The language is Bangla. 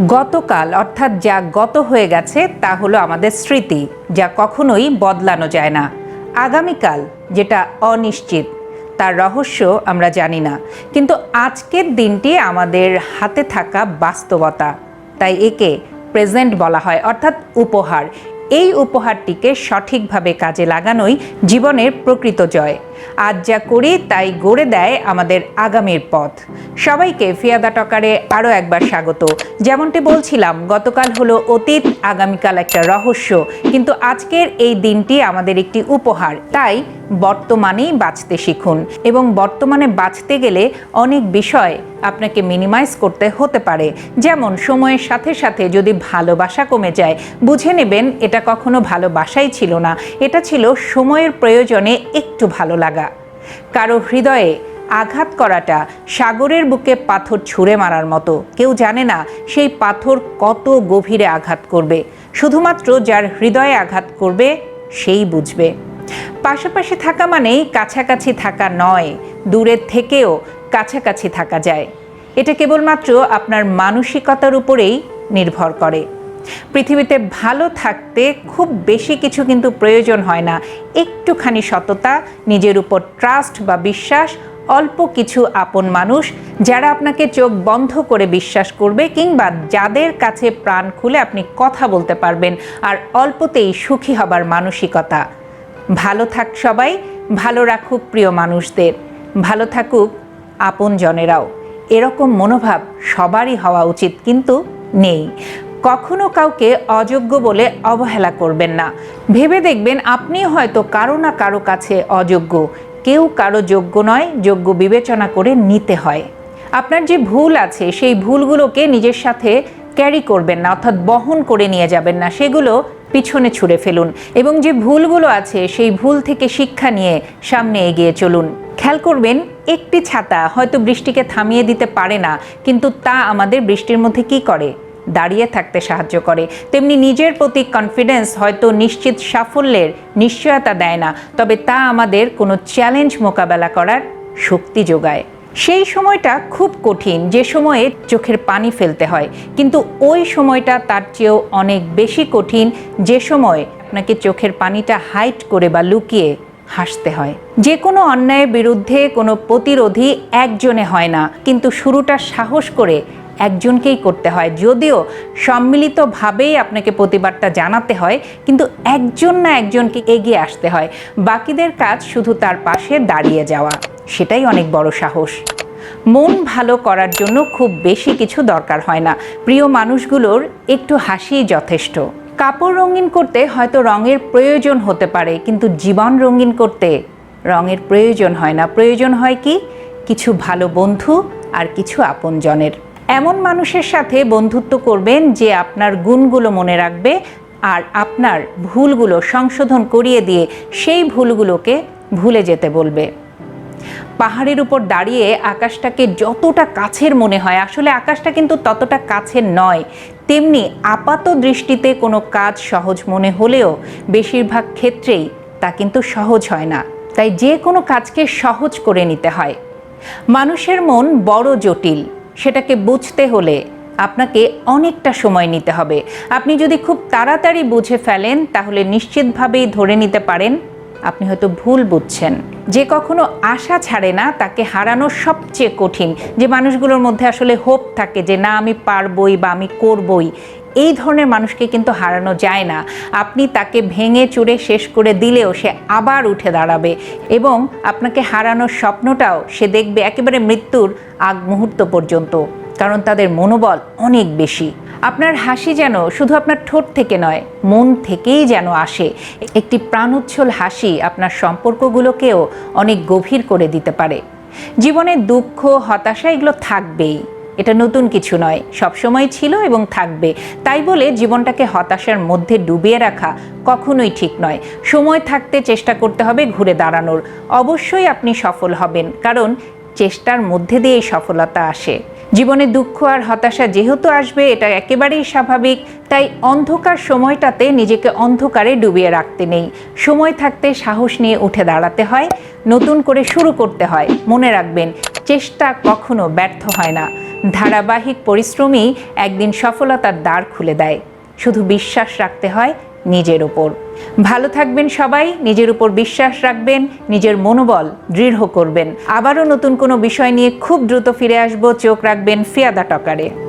গতকাল, অর্থাৎ যা গত হয়ে গেছে, তা হলো আমাদের স্মৃতি, যা কখনোই বদলানো যায় না। আগামীকাল, যেটা অনিশ্চিত, তার রহস্য আমরা জানি না। কিন্তু আজকের দিনটি আমাদের হাতে থাকা বাস্তবতা। তাই একে প্রেজেন্ট বলা হয়, অর্থাৎ উপহার। এই উপহারটিকে সঠিকভাবে কাজে লাগানোই জীবনের প্রকৃত জয়। আজ যা করি, তাই গড়ে দেয় আমাদের আগামীর পথ। সবাইকে ফিয়াদা টকারে আরও একবার স্বাগত। যেমনটি বলছিলাম, গতকাল হলো অতীত, আগামীকাল একটা রহস্য। কিন্তু আজকের এই দিনটি আমাদের একটি উপহার। তাই বর্তমানেই বাঁচতে শিখুন। এবং বর্তমানে বাঁচতে গেলে অনেক বিষয় আপনাকে মিনিমাইজ করতে হতে পারে। যেমন সময়ের সাথে সাথে যদি ভালোবাসা কমে যায়, বুঝে নেবেন এটা কখনো ভালোবাসাই ছিল না। এটা ছিল সময়ের প্রয়োজনে একটু ভালো লাগা। কারও হৃদয়ে আঘাত করাটা সাগরের বুকে পাথর ছুঁড়ে মারার মতো। কেউ জানে না সেই পাথর কত গভীরে আঘাত করবে। শুধুমাত্র যার হৃদয়ে আঘাত করবে, সেই বুঝবে। পাশাপাশি থাকা মানেই কাছাকাছি থাকা নয় দূরের থেকেও কাছাকাছি থাকা যায়। এটা কেবলমাত্র আপনার মানসিকতার উপরেই নির্ভর করে। পৃথিবীতে ভালো থাকতে খুব বেশি কিছু কিন্তু প্রয়োজন হয় না। একটুখানি সততা, নিজের উপর ট্রাস্ট বা বিশ্বাস, অল্প কিছু আপন মানুষ যারা আপনাকে চোখ বন্ধ করে বিশ্বাস করবে কিংবা যাদের কাছে প্রাণ খুলে আপনি কথা বলতে পারবেন আর অল্পতেই সুখী হবার মানসিকতা। ভালো থাক সবাই, ভালো রাখুক প্রিয় মানুষদের, ভালো থাকুক আপনজনেরাও। এরকম মনোভাব সবারই হওয়া উচিত কিন্তু নেই। কখনো কাউকে অযোগ্য বলে অবহেলা করবেন না। ভেবে দেখবেন আপনি হয়তো কারও না কারও কাছে অযোগ্য। কেউ কারও যোগ্য নয়, যোগ্য বিবেচনা করে নিতে হয়। আপনার যে ভুল আছে, সেই ভুলগুলোকে নিজের সাথে ক্যারি করবেন না, অর্থাৎ বহন করে নিয়ে যাবেন না, সেগুলো পিছনে ছুঁড়ে ফেলুন এবং যে ভুলগুলো আছে, সেই ভুল থেকে শিক্ষা নিয়ে সামনে এগিয়ে চলুন। খেয়াল করবেন, একটি ছাতা হয়তো বৃষ্টিকে থামিয়ে দিতে পারে না, কিন্তু তা আমাদের বৃষ্টির মধ্যে কি করে? দাঁড়িয়ে থাকতে সাহায্য করে। তেমনি নিজের প্রতি কনফিডেন্স হয়তো নিশ্চিত সাফল্যের নিশ্চয়তা দেয় না, তবে তা আমাদের কোনো চ্যালেঞ্জ মোকাবেলা করার শক্তি যোগায়। সেই সময়টা খুব কঠিন, যে সময়ে চোখের পানি ফেলতে হয়। কিন্তু ওই সময়টা তার চেয়েও অনেক বেশি কঠিন, যে সময় আপনাকে চোখের পানিটা হাইট করে বা লুকিয়ে হাসতে হয়। যে কোনো অন্যায়ের বিরুদ্ধে কোনো প্রতিরোধী একজনে হয় না, কিন্তু শুরুটা সাহস করে একজনকেই করতে হয়। যদিও সম্মিলিতভাবেই আপনাকে প্রতিবাদটা জানাতে হয়, কিন্তু একজন না একজনকে এগিয়ে আসতে হয়। বাকিদের কাজ শুধু তার পাশে দাঁড়িয়ে যাওয়া, সেটাই অনেক বড় সাহস। মন ভালো করার জন্য খুব বেশি কিছু দরকার হয় না। প্রিয় মানুষগুলোর একটু হাসিই যথেষ্ট। কাপড় রঙিন করতে হয়তো রঙের প্রয়োজন হতে পারে, কিন্তু জীবন রঙিন করতে রঙের প্রয়োজন হয় না। প্রয়োজন হয় কি? কিছু ভালো বন্ধু আর কিছু আপনজনের। এমন মানুষের সাথে বন্ধুত্ব করবেন যে আপনার গুণগুলো মনে রাখবে আর আপনার ভুলগুলো সংশোধন করিয়ে দিয়ে সেই ভুলগুলোকে ভুলে যেতে বলবে। পাহাড়ের উপর দাঁড়িয়ে আকাশটাকে যতটা কাছের মনে হয়, আসলে আকাশটা কিন্তু ততটা কাছের নয়, তেমনি আপাত দৃষ্টিতে কোনো কাজ সহজ মনে হলেও বেশিরভাগ ক্ষেত্রেই তা কিন্তু সহজ হয় না। তাই যে কোনো কাজকে সহজ করে নিতে হয়। মানুষের মন বড় জটিল সেটাকে বুঝতে হলে আপনাকে অনেকটা সময় নিতে হবে। আপনি যদি খুব তাড়াতাড়ি বুঝে ফেলেন, তাহলে নিশ্চিতভাবেই ধরে নিতে পারেন, আপনি হয়তো ভুল বুঝছেন। যে কখনো আশা ছাড়ে না, তাকে হারানো সবচেয়ে কঠিন। যে মানুষগুলোর মধ্যে আসলে হোপ থাকে যে, না, আমি পারবই বা আমি করবই। এই ধরনের মানুষকে কিন্তু হারানো যায় না। আপনি তাকে ভেঙে চুরে শেষ করে দিলেও সে আবার উঠে দাঁড়াবে এবং আপনাকে হারানোর স্বপ্নটাও সে দেখবে একেবারে মৃত্যুর আগ মুহূর্ত পর্যন্ত, কারণ তাদের মনোবল অনেক বেশি। আপনার হাসি যেন শুধু আপনার ঠোঁট থেকে নয়, মন থেকেই যেন আসে। একটি প্রাণোচ্ছল হাসি আপনার সম্পর্কগুলোকেও অনেক গভীর করে দিতে পারে। জীবনে দুঃখ, হতাশা এগুলো থাকবেই। এটা নতুন কিছু নয়, সবসময় ছিল এবং থাকবে। তাই বলে জীবনটাকে হতাশার মধ্যে ডুবিয়ে রাখা কখনোই ঠিক নয়। সময় থাকতে চেষ্টা করতে হবে ঘুরে দাঁড়ানোর। অবশ্যই আপনি সফল হবেন, কারণ চেষ্টার মধ্যে দিয়েই সফলতা আসে। জীবনে দুঃখ আর হতাশা যেহেতু আসবে, এটা একেবারেই স্বাভাবিক। তাই অন্ধকার সময়টাতে নিজেকে অন্ধকারে ডুবিয়ে রাখতে নেই। সময় থাকতে সাহস নিয়ে উঠে দাঁড়াতে হয়, নতুন করে শুরু করতে হয়। মনে রাখবেন, চেষ্টা কখনো ব্যর্থ হয় না। ধারাবাহিক পরিশ্রমই একদিন সফলতার দ্বার খুলে দেয়। শুধু বিশ্বাস রাখতে হয় নিজের ওপর ভালো থাকবেন সবাই, নিজের উপর বিশ্বাস রাখবেন, নিজের মনোবল দৃঢ় করবেন। আবারও নতুন কোনো বিষয় নিয়ে খুব দ্রুত ফিরে আসব, চোখ রাখবেন ফিয়াদা টকারে।